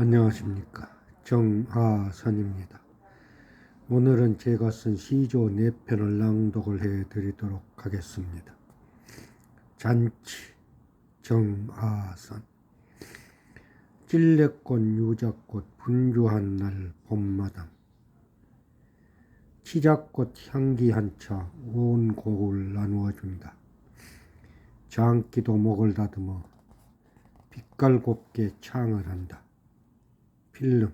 안녕하십니까. 정하선입니다. 오늘은 제가 쓴 시조 네 편을 낭독을 해 드리도록 하겠습니다. 잔치, 정하선. 찔레꽃, 유자꽃, 분주한 날 봄마당. 치자꽃 향기 한차 온 곡을 나누어 준다. 장기도 목을 다듬어 빛깔 곱게 창을 한다. 필름.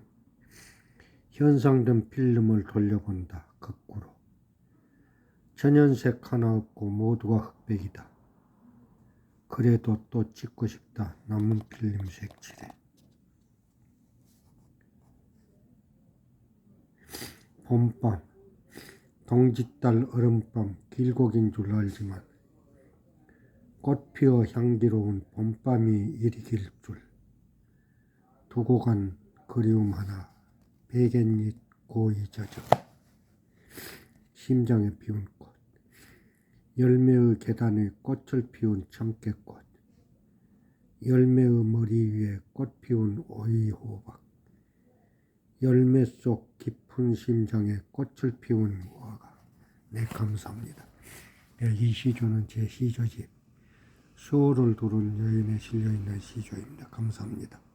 현상된 필름을 돌려본다. 거꾸로. 천연색 하나 없고 모두가 흑백이다. 그래도 또 찍고 싶다. 남은 필름 색칠에. 봄밤. 동짓달 얼음밤 길고 긴 줄 알지만 꽃 피어 향기로운 봄밤이 이리 길 줄. 두고 간 그리움 하나 베갯잎 고이 젖어 심장에 피운 꽃 열매의 계단에 꽃을 피운 참깨꽃 열매의 머리 위에 꽃 피운 오이 호박 열매 속 깊은 심장에 꽃을 피운 무화과. 네 감사합니다. 네, 이 시조는 제 시조집. 수호를 두른 여인에 실려있는 시조입니다. 감사합니다